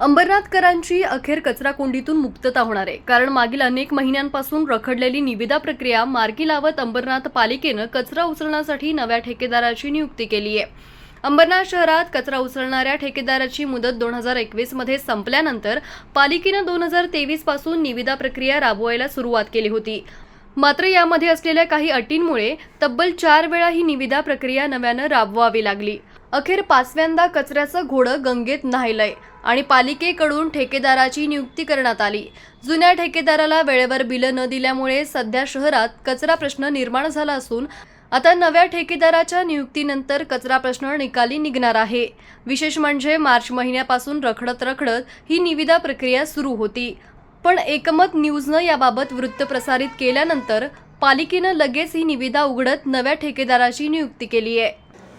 अंबरनाथकरांची अखेर कचरा कोंडीतून मुक्तता होणार आहे. कारण मागील अनेक महिन्यांपासून रखडलेली निविदा प्रक्रिया मार्गी लावत अंबरनाथ पालिकेनं कचरा उचलण्यासाठी नव्या ठेकेदाराची नियुक्ती केली आहे. अंबरनाथ शहरात कचरा उचलणाऱ्या ठेकेदाराची मुदत दोन हजार एकवीसमध्ये संपल्यानंतर पालिकेनं दोन हजार तेवीसपासून निविदा प्रक्रिया राबवायला सुरुवात केली होती. मात्र यामध्ये असलेल्या काही अटींमुळे तब्बल चार वेळा ही निविदा प्रक्रिया नव्यानं राबवावी लागली. अखेर पाचव्यांदा कचऱ्याचं घोडं गंगेत न्हायलंय. आणि पालिकेकडून ठेकेदाराची नियुक्ती करण्यात आली. जुन्या ठेकेदाराला वेळेवर बिलं न दिल्यामुळे सध्या शहरात कचरा प्रश्न निर्माण झाला असून आता नव्या ठेकेदाराच्या नियुक्तीनंतर कचरा प्रश्न निकाली निघणार आहे. विशेष म्हणजे मार्च महिन्यापासून रखडत रखडत ही निविदा प्रक्रिया सुरू होती. पण एकमत न्यूजनं याबाबत वृत्त प्रसारित केल्यानंतर पालिकेनं लगेच ही निविदा उघडत नव्या ठेकेदाराची नियुक्ती केली आहे.